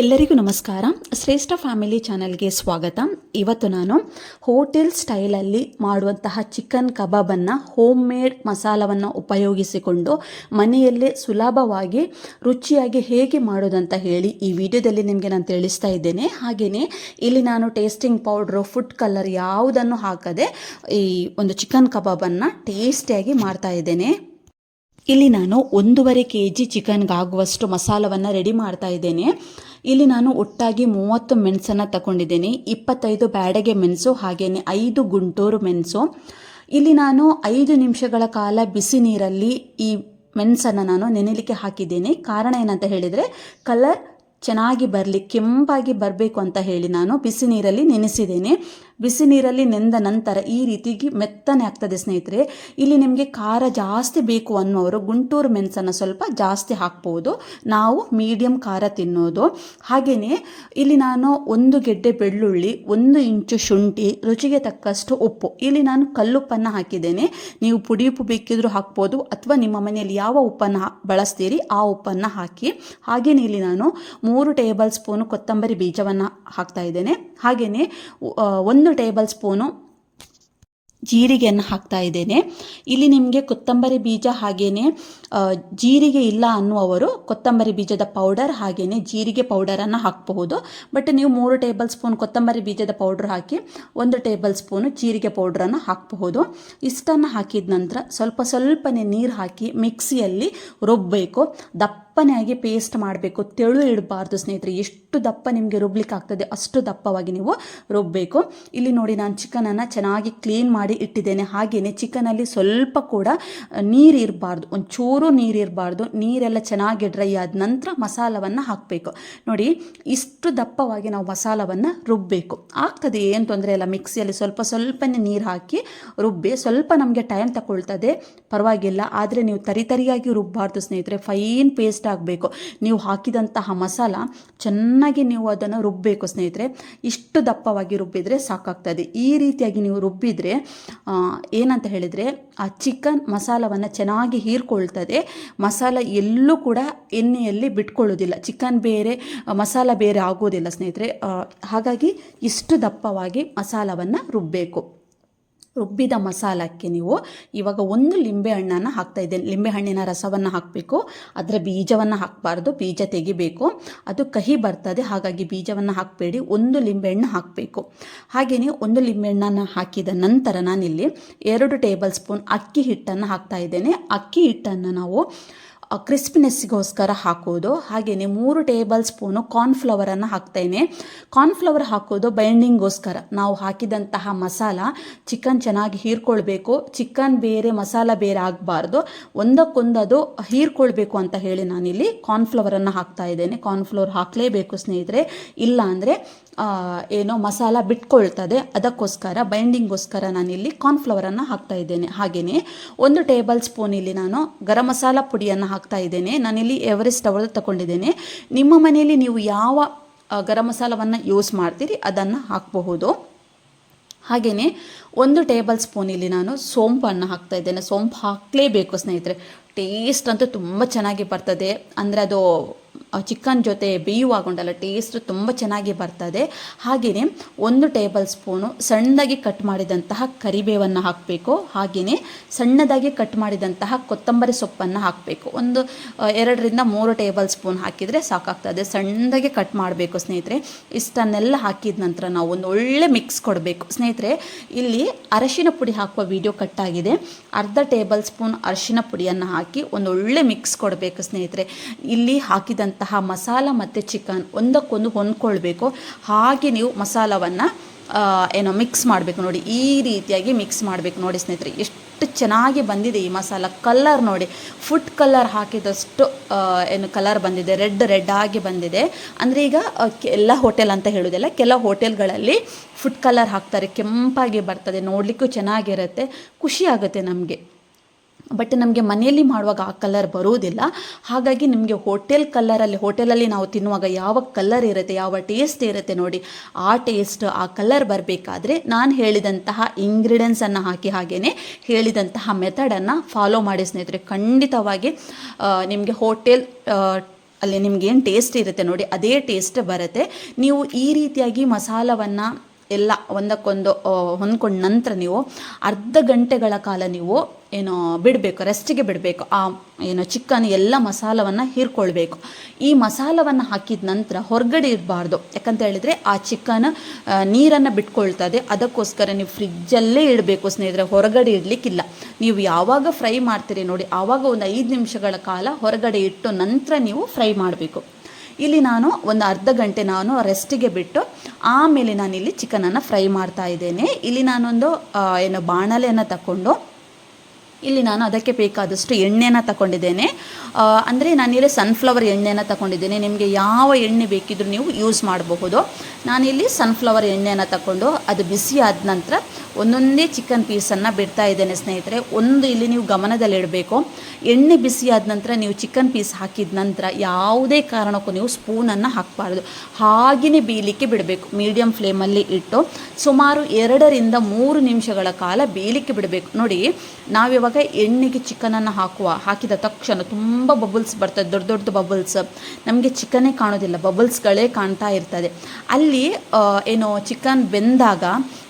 ಎಲ್ಲರಿಗೂ ನಮಸ್ಕಾರ. ಶ್ರೇಷ್ಠ ಫ್ಯಾಮಿಲಿ ಚಾನಲ್ಗೆ ಸ್ವಾಗತ. ಇವತ್ತು ನಾನು ಹೋಟೆಲ್ ಸ್ಟೈಲಲ್ಲಿ ಮಾಡುವಂತಹ ಚಿಕನ್ ಕಬಾಬನ್ನು ಹೋಮ್ ಮೇಡ್ ಮಸಾಲವನ್ನು ಉಪಯೋಗಿಸಿಕೊಂಡು ಮನೆಯಲ್ಲೇ ಸುಲಭವಾಗಿ ರುಚಿಯಾಗಿ ಹೇಗೆ ಮಾಡೋದಂತ ಹೇಳಿ ಈ ವಿಡಿಯೋದಲ್ಲಿ ನಿಮಗೆ ನಾನು ತಿಳಿಸ್ತಾ ಇದ್ದೇನೆ. ಹಾಗೆಯೇ ಇಲ್ಲಿ ನಾನು ಟೇಸ್ಟಿಂಗ್ ಪೌಡ್ರು, ಫುಡ್ ಕಲರ್ ಯಾವುದನ್ನು ಹಾಕದೆ ಈ ಒಂದು ಚಿಕನ್ ಕಬಾಬನ್ನು ಟೇಸ್ಟಿಯಾಗಿ ಮಾಡ್ತಾ ಇದ್ದೇನೆ. ಇಲ್ಲಿ ನಾನು ಒಂದೂವರೆ ಕೆ ಜಿ ಚಿಕನ್ಗಾಗುವಷ್ಟು ಮಸಾಲವನ್ನು ರೆಡಿ ಮಾಡ್ತಾ ಇದ್ದೇನೆ. ಇಲ್ಲಿ ನಾನು ಒಟ್ಟಾಗಿ ಮೂವತ್ತು ಮೆಣಸನ್ನು ತಗೊಂಡಿದ್ದೀನಿ ಇಪ್ಪತ್ತೈದು ಬ್ಯಾಡಗೆ ಮೆಣಸು ಹಾಗೆಯೇ ಐದು ಗುಂಟೂರು ಮೆಣಸು. ಇಲ್ಲಿ ನಾನು ಐದು ನಿಮಿಷಗಳ ಕಾಲ ಬಿಸಿ ನೀರಲ್ಲಿ ಈ ಮೆಣಸನ್ನು ನಾನು ನೆನೆಲಿಕ್ಕೆ ಹಾಕಿದ್ದೇನೆ. ಕಾರಣ ಏನಂತ ಹೇಳಿದರೆ ಕಲರ್ ಚೆನ್ನಾಗಿ ಬರಲಿ, ಕೆಂಪಾಗಿ ಬರಬೇಕು ಅಂತ ಹೇಳಿ ನಾನು ಬಿಸಿ ನೀರಲ್ಲಿ ನೆನೆಸಿದ್ದೇನೆ. ಬಿಸಿ ನೀರಲ್ಲಿ ನೆಂದ ನಂತರ ಈ ರೀತಿಗೆ ಮೆತ್ತನೆ ಆಗ್ತದೆ ಸ್ನೇಹಿತರೆ. ಇಲ್ಲಿ ನಿಮಗೆ ಖಾರ ಜಾಸ್ತಿ ಬೇಕು ಅನ್ನೋರು ಗುಂಟೂರು ಮೆಣಸನ್ನು ಸ್ವಲ್ಪ ಜಾಸ್ತಿ ಹಾಕ್ಬೋದು. ನಾವು ಮೀಡಿಯಂ ಖಾರ ತಿನ್ನೋದು. ಹಾಗೆಯೇ ಇಲ್ಲಿ ನಾನು ಒಂದು ಗೆಡ್ಡೆ ಬೆಳ್ಳುಳ್ಳಿ, ಒಂದು ಇಂಚು ಶುಂಠಿ, ರುಚಿಗೆ ತಕ್ಕಷ್ಟು ಉಪ್ಪು. ಇಲ್ಲಿ ನಾನು ಕಲ್ಲುಪ್ಪನ್ನು ಹಾಕಿದ್ದೇನೆ. ನೀವು ಪುಡಿ ಉಪ್ಪು ಬೇಕಿದ್ರೂ ಹಾಕ್ಬೋದು ಅಥವಾ ನಿಮ್ಮ ಮನೆಯಲ್ಲಿ ಯಾವ ಉಪ್ಪನ್ನು ಬಳಸ್ತೀರಿ ಆ ಉಪ್ಪನ್ನು ಹಾಕಿ. ಹಾಗೆಯೇ ಇಲ್ಲಿ ನಾನು ಮೂರು ಟೇಬಲ್ ಸ್ಪೂನು ಕೊತ್ತಂಬರಿ ಬೀಜವನ್ನು ಹಾಕ್ತಾ ಇದ್ದೇನೆ. ಹಾಗೆಯೇ ಒಂದು ಟೇಬಲ್ ಸ್ಪೂನು ಜೀರಿಗೆಯನ್ನು ಹಾಕ್ತಾ ಇದ್ದೇನೆ. ಇಲ್ಲಿ ನಿಮಗೆ ಕೊತ್ತಂಬರಿ ಬೀಜ ಹಾಗೆಯೇ ಜೀರಿಗೆ ಇಲ್ಲ ಅನ್ನುವರು ಕೊತ್ತಂಬರಿ ಬೀಜದ ಪೌಡರ್ ಹಾಗೆಯೇ ಜೀರಿಗೆ ಪೌಡರನ್ನು ಹಾಕಬಹುದು. ಬಟ್ ನೀವು ಮೂರು ಟೇಬಲ್ ಸ್ಪೂನ್ ಕೊತ್ತಂಬರಿ ಬೀಜದ ಪೌಡ್ರ್ ಹಾಕಿ ಒಂದು ಟೇಬಲ್ ಸ್ಪೂನು ಜೀರಿಗೆ ಪೌಡ್ರನ್ನು ಹಾಕಬಹುದು. ಇಷ್ಟನ್ನು ಹಾಕಿದ ನಂತರ ಸ್ವಲ್ಪ ಸ್ವಲ್ಪನೇ ನೀರು ಹಾಕಿ ಮಿಕ್ಸಿಯಲ್ಲಿ ರುಬ್ಬಬೇಕು ದಪ್ಪನೆ ಆಗಿ ಪೇಸ್ಟ್ ಮಾಡಬೇಕು. ತೆಳು ಇಡಬಾರ್ದು ಸ್ನೇಹಿತರೆ. ಎಷ್ಟು ದಪ್ಪ ನಿಮಗೆ ರುಬ್ಲಿಕ್ಕೆ ಆಗ್ತದೆ ಅಷ್ಟು ದಪ್ಪವಾಗಿ ನೀವು ರುಬ್ಬಬೇಕು ಇಲ್ಲಿ ನೋಡಿ ನಾನು ಚಿಕನನ್ನು ಚೆನ್ನಾಗಿ ಕ್ಲೀನ್ ಮಾಡಿ ಇಟ್ಟಿದ್ದೇನೆ. ಹಾಗೆಯೇ ಚಿಕನಲ್ಲಿ ಸ್ವಲ್ಪ ಕೂಡ ನೀರು ಇರಬಾರ್ದು. ಒಂಚೂರು ನೀರು ಇರಬಾರ್ದು. ನೀರೆಲ್ಲ ಚೆನ್ನಾಗಿ ಡ್ರೈ ಆದ ನಂತರ ಮಸಾಲವನ್ನು ಹಾಕಬೇಕು. ನೋಡಿ, ಇಷ್ಟು ದಪ್ಪವಾಗಿ ನಾವು ಮಸಾಲವನ್ನು ರುಬ್ಬಬೇಕು ಆಗ್ತದೆ, ಏನು ತೊಂದರೆ ಇಲ್ಲ. ಮಿಕ್ಸಿಯಲ್ಲಿ ಸ್ವಲ್ಪ ಸ್ವಲ್ಪನೇ ನೀರು ಹಾಕಿ ರುಬ್ಬಿ. ಸ್ವಲ್ಪ ನಮಗೆ ಟೈಮ್ ತಗೊಳ್ತದೆ. ಪರವಾಗಿಲ್ಲ. ಆದರೆ ನೀವು ತರಿತರಿಯಾಗಿ ರುಬ್ಬಾರ್ದು ಸ್ನೇಹಿತರೆ. ಫೈನ್ ಪೇಸ್ಟ್ ಆಗಬೇಕು ನೀವು ಹಾಕಿದಂತಹ ಮಸಾಲ ಚೆನ್ನಾಗಿ ನೀವು ಅದನ್ನು ರುಬ್ಬಬೇಕು ಸ್ನೇಹಿತರೆ. ಇಷ್ಟು ದಪ್ಪವಾಗಿ ರುಬ್ಬಿದರೆ ಸಾಕಾಗ್ತದೆ. ಈ ರೀತಿಯಾಗಿ ನೀವು ರುಬ್ಬಿದರೆ ಏನಂತ ಹೇಳಿದರೆ ಆ ಚಿಕನ್ ಮಸಾಲವನ್ನು ಚೆನ್ನಾಗಿ ಹೀರ್ಕೊಳ್ತದೆ. ಮಸಾಲ ಎಲ್ಲೂ ಕೂಡ ಎಣ್ಣೆಯಲ್ಲಿ ಬಿಟ್ಕೊಳ್ಳೋದಿಲ್ಲ. ಚಿಕನ್ ಬೇರೆ, ಮಸಾಲ ಬೇರೆ ಆಗೋದಿಲ್ಲ ಸ್ನೇಹಿತರೆ. ಹಾಗಾಗಿ ಇಷ್ಟು ದಪ್ಪವಾಗಿ ಮಸಾಲವನ್ನು ರುಬ್ಬಬೇಕು ರುಬ್ಬಿದ ಮಸಾಲಕ್ಕೆ ನೀವು ಇವಾಗ ಒಂದು ಲಿಂಬೆ ಹಣ್ಣನ್ನು ಹಾಕ್ತಾ ಇದ್ದೇನೆ. ಲಿಂಬೆ ಹಣ್ಣಿನ ರಸವನ್ನು ಹಾಕಬೇಕು. ಅದರ ಬೀಜವನ್ನು ಹಾಕಬಾರ್ದು. ಬೀಜ ತೆಗಿಬೇಕು. ಅದು ಕಹಿ ಬರ್ತದೆ. ಹಾಗಾಗಿ ಬೀಜವನ್ನು ಹಾಕಬೇಡಿ. ಒಂದು ಲಿಂಬೆಹಣ್ಣು ಹಾಕಬೇಕು. ಹಾಗೆಯೇ ಒಂದು ಲಿಂಬೆಹಣ್ಣನ್ನು ಹಾಕಿದ ನಂತರ ನಾನಿಲ್ಲಿ ಎರಡು ಟೇಬಲ್ ಸ್ಪೂನ್ ಅಕ್ಕಿ ಹಿಟ್ಟನ್ನು ಹಾಕ್ತಾ ಇದ್ದೇನೆ. ಅಕ್ಕಿ ಹಿಟ್ಟನ್ನು ನಾವು ಕ್ರಿಸ್ಪಿನೆಸ್ಸಿಗೋಸ್ಕರ ಹಾಕೋದು. ಹಾಗೆಯೇ ಮೂರು ಟೇಬಲ್ ಸ್ಪೂನು ಕಾರ್ನ್ಫ್ಲವರನ್ನು ಹಾಕ್ತೇನೆ. ಕಾರ್ನ್ಫ್ಲವರ್ ಹಾಕೋದು ಬೈಂಡಿಂಗ್ಗೋಸ್ಕರ ನಾವು ಹಾಕಿದಂತಹ ಮಸಾಲ ಚಿಕನ್ ಚೆನ್ನಾಗಿ ಹೀರ್ಕೊಳ್ಬೇಕು. ಚಿಕನ್ ಬೇರೆ, ಮಸಾಲ ಬೇರೆ ಆಗಬಾರ್ದು. ಒಂದಕ್ಕೊಂದದು ಹೀರ್ಕೊಳ್ಬೇಕು ಅಂತ ಹೇಳಿ ನಾನಿಲ್ಲಿ ಕಾರ್ನ್ಫ್ಲವರನ್ನು ಹಾಕ್ತಾ ಇದ್ದೇನೆ. ಕಾರ್ನ್ಫ್ಲವರ್ ಹಾಕಲೇಬೇಕು ಸ್ನೇಹಿತರೆ. ಇಲ್ಲ ಅಂದರೆ ಏನೋ ಮಸಾಲ ಬಿಟ್ಕೊಳ್ತದೆ. ಅದಕ್ಕೋಸ್ಕರ ಬೈಂಡಿಂಗ್ಗೋಸ್ಕರ ನಾನಿಲ್ಲಿ ಕಾರ್ನ್ಫ್ಲವರನ್ನು ಹಾಕ್ತಾ ಇದ್ದೇನೆ. ಹಾಗೆಯೇ ಒಂದು ಟೇಬಲ್ ಸ್ಪೂನ್ ಇಲ್ಲಿ ನಾನು ಗರಂ ಮಸಾಲ ಪುಡಿಯನ್ನು ಹಾಕ್ತಾ ಇದ್ದೇನೆ. ನಾನಿಲ್ಲಿ ಎವರೆಸ್ಟ್ ಅವರದ್ದು ತಗೊಂಡಿದ್ದೇನೆ. ನಿಮ್ಮ ಮನೆಯಲ್ಲಿ ನೀವು ಯಾವ ಗರಂ ಮಸಾಲವನ್ನು ಯೂಸ್ ಮಾಡ್ತೀರಿ ಅದನ್ನು ಹಾಕಬಹುದು. ಹಾಗೆಯೇ ಒಂದು ಟೇಬಲ್ ಸ್ಪೂನ್ ಇಲ್ಲಿ ನಾನು ಸೋಂಪನ್ನು ಹಾಕ್ತಾ ಇದ್ದೇನೆ. ಸೋಂಪು ಹಾಕಲೇಬೇಕು ಸ್ನೇಹಿತರೆ. ಟೇಸ್ಟ್ ಅಂತೂ ತುಂಬ ಚೆನ್ನಾಗಿ ಬರ್ತದೆ. ಅಂದರೆ ಅದು ಚಿಕನ್ ಜೊತೆ ಬೇಯುವಾಗ ಉಂಟಲ್ಲ ಟೇಸ್ಟ್ ತುಂಬ ಚೆನ್ನಾಗಿ ಬರ್ತದೆ. ಹಾಗೆಯೇ ಒಂದು ಟೇಬಲ್ ಸ್ಪೂನು ಸಣ್ಣದಾಗಿ ಕಟ್ ಮಾಡಿದಂತಹ ಕರಿಬೇವನ್ನು ಹಾಕಬೇಕು. ಹಾಗೆಯೇ ಸಣ್ಣದಾಗಿ ಕಟ್ ಮಾಡಿದಂತಹ ಕೊತ್ತಂಬರಿ ಸೊಪ್ಪನ್ನು ಹಾಕಬೇಕು. ಒಂದು ಎರಡರಿಂದ ಮೂರು ಟೇಬಲ್ ಸ್ಪೂನ್ ಹಾಕಿದರೆ ಸಾಕಾಗ್ತದೆ. ಸಣ್ಣದಾಗಿ ಕಟ್ ಮಾಡಬೇಕು ಸ್ನೇಹಿತರೆ. ಇಷ್ಟನ್ನೆಲ್ಲ ಹಾಕಿದ ನಂತರ ನಾವು ಒಂದು ಒಳ್ಳೆ ಮಿಕ್ಸ್ ಕೊಡಬೇಕು. ಸ್ನೇಹಿತರೆ, ಇಲ್ಲಿ ಅರಶಿನ ಪುಡಿ ಹಾಕುವ ವಿಡಿಯೋ ಕಟ್ಟಾಗಿದೆ ಅರ್ಧ ಟೇಬಲ್ ಸ್ಪೂನ್ ಅರಶಿನ ಪುಡಿಯನ್ನು ಹಾಕಿ ಒಂದು ಒಳ್ಳೆ ಮಿಕ್ಸ್ ಕೊಡಬೇಕು ಸ್ನೇಹಿತರೆ. ಇಲ್ಲಿ ಹಾಕಿದಂತಹ ಮಸಾಲ ಮತ್ತು ಚಿಕನ್ ಒಂದಕ್ಕೊಂದು ಹೊಂದ್ಕೊಳ್ಬೇಕು. ಹಾಗೆ ನೀವು ಮಸಾಲವನ್ನು ಏನೋ ಮಿಕ್ಸ್ ಮಾಡಬೇಕು ನೋಡಿ. ಈ ರೀತಿಯಾಗಿ ಮಿಕ್ಸ್ ಮಾಡಬೇಕು ನೋಡಿ ಸ್ನೇಹಿತರೆ. ಎಷ್ಟು ಚೆನ್ನಾಗಿ ಬಂದಿದೆ ಈ ಮಸಾಲ ಕಲರ್ ನೋಡಿ. ಫುಡ್ ಕಲರ್ ಹಾಕಿದಷ್ಟು ಏನು ಕಲರ್ ಬಂದಿದೆ. ರೆಡ್ ರೆಡ್ ಆಗಿ ಬಂದಿದೆ. ಅಂದರೆ ಈಗ ಎಲ್ಲ ಹೋಟೆಲ್ ಅಂತ ಹೇಳೋದಿಲ್ಲ ಕೆಲವು ಹೋಟೆಲ್ಗಳಲ್ಲಿ ಫುಡ್ ಕಲರ್ ಹಾಕ್ತಾರೆ. ಕೆಂಪಾಗಿ ಬರ್ತದೆ. ನೋಡಲಿಕ್ಕೂ ಚೆನ್ನಾಗಿರುತ್ತೆ. ಖುಷಿಯಾಗುತ್ತೆ ನಮಗೆ. ಬಟ್ ನಮಗೆ ಮನೆಯಲ್ಲಿ ಮಾಡುವಾಗ ಆ ಕಲರ್ ಬರೋದಿಲ್ಲ ಹಾಗಾಗಿ ನಿಮಗೆ ಹೋಟೆಲ್ ಕಲ್ಲರಲ್ಲಿ ಹೋಟೆಲಲ್ಲಿ ನಾವು ತಿನ್ನುವಾಗ ಯಾವ ಕಲರ್ ಇರುತ್ತೆ, ಯಾವ ಟೇಸ್ಟ್ ಇರುತ್ತೆ ನೋಡಿ, ಆ ಟೇಸ್ಟ್ ಆ ಕಲರ್ ಬರಬೇಕಾದ್ರೆ ನಾನು ಹೇಳಿದಂತಹ ಇಂಗ್ರೀಡಿಯೆಂಟ್ಸನ್ನು ಹಾಕಿ ಹಾಗೇ ಹೇಳಿದಂತಹ ಮೆಥಡನ್ನು ಫಾಲೋ ಮಾಡಿ ಸ್ನೇಹಿತರೆ. ಖಂಡಿತವಾಗಿ ನಿಮಗೆ ಹೋಟೆಲ್ ಅಲ್ಲಿ ನಿಮ್ಗೆ ಏನು ಟೇಸ್ಟ್ ಇರುತ್ತೆ ನೋಡಿ, ಅದೇ ಟೇಸ್ಟ್ ಬರುತ್ತೆ. ನೀವು ಈ ರೀತಿಯಾಗಿ ಮಸಾಲವನ್ನು ಎಲ್ಲ ಒಂದಕ್ಕೊಂದು ಹೊಂದ್ಕೊಂಡ ನಂತರ ನೀವು ಅರ್ಧ ಗಂಟೆಗಳ ಕಾಲ ನೀವು ಏನು ಬಿಡಬೇಕು ರೆಸ್ಟಿಗೆ ಬಿಡಬೇಕು, ಆ, ಏನು ಚಿಕನ್ ಎಲ್ಲ ಮಸಾಲವನ್ನು ಹೀರ್ಕೊಳ್ಬೇಕು. ಈ ಮಸಾಲವನ್ನು ಹಾಕಿದ ನಂತರ ಹೊರಗಡೆ ಇರಬಾರ್ದು. ಯಾಕಂತ ಹೇಳಿದರೆ ಆ ಚಿಕನ್ ನೀರನ್ನು ಬಿಟ್ಕೊಳ್ತದೆ. ಅದಕ್ಕೋಸ್ಕರ ನೀವು ಫ್ರಿಜ್ಜಲ್ಲೇ ಇಡಬೇಕು ಸ್ನೇಹಿತರೆ, ಹೊರಗಡೆ ಇಡಲಿಕ್ಕಿಲ್ಲ. ನೀವು ಯಾವಾಗ ಫ್ರೈ ಮಾಡ್ತೀರಿ ನೋಡಿ, ಆವಾಗ ಒಂದು ಐದು ನಿಮಿಷಗಳ ಕಾಲ ಹೊರಗಡೆ ಇಟ್ಟು ನಂತರ ನೀವು ಫ್ರೈ ಮಾಡಬೇಕು. ಇಲ್ಲಿ ನಾನು ಒಂದು ಅರ್ಧ ಗಂಟೆ ನಾನು ರೆಸ್ಟಿಗೆ ಬಿಟ್ಟು ಆಮೇಲೆ ನಾನಿಲ್ಲಿ ಚಿಕನನ್ನು ಫ್ರೈ ಮಾಡ್ತಾ ಇದ್ದೇನೆ. ಇಲ್ಲಿ ನಾನೊಂದು ಏನು ಬಾಣಲೆಯನ್ನು ತಗೊಂಡು ಇಲ್ಲಿ ನಾನು ಅದಕ್ಕೆ ಬೇಕಾದಷ್ಟು ಎಣ್ಣೆನ ತಗೊಂಡಿದ್ದೇನೆ ಅಂದರೆ ನಾನಿಲ್ಲಿ ಸನ್ಫ್ಲವರ್ ಎಣ್ಣೆನ ತಗೊಂಡಿದ್ದೇನೆ ನಿಮಗೆ ಯಾವ ಎಣ್ಣೆ ಬೇಕಿದ್ರೂ ನೀವು ಯೂಸ್ ಮಾಡಬಹುದು. ನಾನಿಲ್ಲಿ ಸನ್ಫ್ಲವರ್ ಎಣ್ಣೆನ ತಗೊಂಡು ಅದು ಬಿಸಿ ಆದ ನಂತರ ಒಂದೊಂದೇ ಚಿಕನ್ ಪೀಸನ್ನು ಬಿಡ್ತಾ ಇದ್ದೇನೆ ಸ್ನೇಹಿತರೆ. ಒಂದು ಇಲ್ಲಿ ನೀವು ಗಮನದಲ್ಲಿಡಬೇಕು ಎಣ್ಣೆ ಬಿಸಿ ಆದ ನಂತರ ನೀವು ಚಿಕನ್ ಪೀಸ್ ಹಾಕಿದ ನಂತರ ಯಾವುದೇ ಕಾರಣಕ್ಕೂ ನೀವು ಸ್ಪೂನನ್ನು ಹಾಕಬಾರ್ದು. ಹಾಗೆಯೇ ಬೇಯಲಿಕ್ಕೆ ಬಿಡಬೇಕು. ಮೀಡಿಯಮ್ ಫ್ಲೇಮಲ್ಲಿ ಇಟ್ಟು ಸುಮಾರು ಎರಡರಿಂದ ಮೂರು ನಿಮಿಷಗಳ ಕಾಲ ಬೇಯಲಿಕ್ಕೆ ಬಿಡಬೇಕು. ನೋಡಿ, ನಾವಿವಾಗ ಎಣ್ಣೆಗೆ ಚಿಕನನ್ನು ಹಾಕುವ, ಹಾಕಿದ ತಕ್ಷಣ ತುಂಬ ಬಬಲ್ಸ್ ಬರ್ತದೆ. ದೊಡ್ಡ ದೊಡ್ಡ ಬಬಲ್ಸ್ ನಮಗೆ ಚಿಕನ್ನೇ ಕಾಣೋದಿಲ್ಲ. ಬಬಲ್ಸ್ಗಳೇ ಕಾಣ್ತಾ ಇರ್ತದೆ. ಅಲ್ಲಿ ಏನು ಚಿಕನ್ ಬೆಂದಾಗ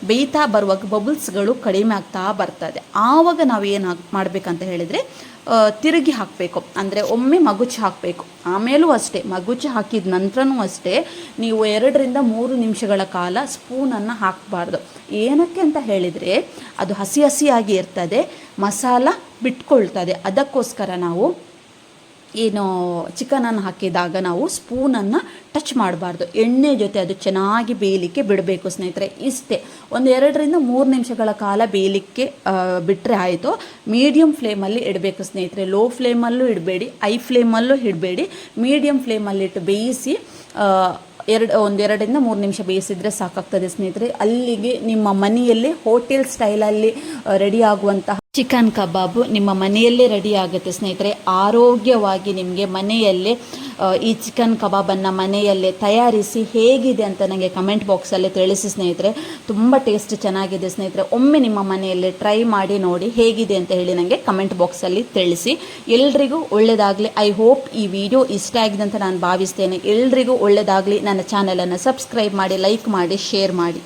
ಬೇಯ್ತಾ ಬರುವಾಗ ಬಬಲ್ಸ್ಗಳು ಕಡಿಮೆ ಆಗ್ತಾ ಬರ್ತದೆ. ಆವಾಗ ನಾವು ಏನು ಮಾಡಬೇಕಂತ ಹೇಳಿದರೆ ತಿರುಗಿ ಹಾಕಬೇಕು. ಅಂದರೆ ಒಮ್ಮೆ ಮಗುಚಿ ಹಾಕಬೇಕು. ಆಮೇಲೂ ಅಷ್ಟೇ, ಮಗುಚಿ ಹಾಕಿದ ನಂತರನೂ ಅಷ್ಟೇ, ನೀವು ಎರಡರಿಂದ ಮೂರು ನಿಮಿಷಗಳ ಕಾಲ ಸ್ಪೂನನ್ನು ಹಾಕಬಾರ್ದು. ಏನಕ್ಕೆ ಅಂತ ಹೇಳಿದರೆ, ಅದು ಹಸಿ ಹಸಿಯಾಗಿ ಇರ್ತದೆ, ಮಸಾಲ ಬಿಟ್ಕೊಳ್ತದೆ. ಅದಕ್ಕೋಸ್ಕರ ನಾವು ಏನು ಚಿಕನನ್ನು ಹಾಕಿದಾಗ ನಾವು ಸ್ಪೂನನ್ನು ಟಚ್ ಮಾಡಬಾರ್ದು. ಎಣ್ಣೆ ಜೊತೆ ಅದು ಚೆನ್ನಾಗಿ ಬೇಯಲಿಕ್ಕೆ ಬಿಡಬೇಕು ಸ್ನೇಹಿತರೆ. ಇಷ್ಟೇ. ಒಂದು ಎರಡರಿಂದ ಮೂರು ನಿಮಿಷಗಳ ಕಾಲ ಬೇಯಲಿಕ್ಕೆ ಬಿಟ್ಟರೆ ಆಯಿತು. ಮೀಡಿಯಮ್ ಫ್ಲೇಮಲ್ಲಿ ಇಡಬೇಕು ಸ್ನೇಹಿತರೆ. ಲೋ ಫ್ಲೇಮಲ್ಲೂ ಇಡಬೇಡಿ ಐ ಫ್ಲೇಮಲ್ಲೂ ಇಡಬೇಡಿ. ಮೀಡಿಯಮ್ ಫ್ಲೇಮಲ್ಲಿಟ್ಟು ಬೇಯಿಸಿ ಎರಡು ಒಂದೆರಡರಿಂದ ಮೂರು ನಿಮಿಷ ಬೇಯಿಸಿದರೆ ಸಾಕಾಗ್ತದೆ ಸ್ನೇಹಿತರೆ. ಅಲ್ಲಿಗೆ ನಿಮ್ಮ ಮನೆಯಲ್ಲಿ ಹೋಟೆಲ್ ಸ್ಟೈಲಲ್ಲಿ ರೆಡಿ ಆಗುವಂತಹ ಚಿಕನ್ ಕಬಾಬು ನಿಮ್ಮ ಮನೆಯಲ್ಲೇ ರೆಡಿ ಆಗುತ್ತೆ ಸ್ನೇಹಿತರೆ. ಆರೋಗ್ಯವಾಗಿ ನಿಮಗೆ ಮನೆಯಲ್ಲೇ ಈ ಚಿಕನ್ ಕಬಾಬನ್ನು ಮನೆಯಲ್ಲೇ ತಯಾರಿಸಿ ಹೇಗಿದೆ ಅಂತ ನನಗೆ ಕಮೆಂಟ್ ಬಾಕ್ಸಲ್ಲಿ ತಿಳಿಸಿ ಸ್ನೇಹಿತರೆ. ತುಂಬ ಟೇಸ್ಟ್ ಚೆನ್ನಾಗಿದೆ ಸ್ನೇಹಿತರೆ. ಒಮ್ಮೆ ನಿಮ್ಮ ಮನೆಯಲ್ಲೇ ಟ್ರೈ ಮಾಡಿ ನೋಡಿ ಹೇಗಿದೆ ಅಂತ ಹೇಳಿ ನನಗೆ ಕಮೆಂಟ್ ಬಾಕ್ಸಲ್ಲಿ ತಿಳಿಸಿ. ಎಲ್ರಿಗೂ ಒಳ್ಳೆಯದಾಗಲಿ ಐ ಹೋಪ್ ಈ ವಿಡಿಯೋ ಇಷ್ಟ ಆಗಿದೆ ಅಂತ ನಾನು ಭಾವಿಸ್ತೇನೆ. ಎಲ್ರಿಗೂ ಒಳ್ಳೆಯದಾಗಲಿ ನನ್ನ ಚಾನಲನ್ನು ಸಬ್ಸ್ಕ್ರೈಬ್ ಮಾಡಿ ಲೈಕ್ ಮಾಡಿ ಶೇರ್ ಮಾಡಿ.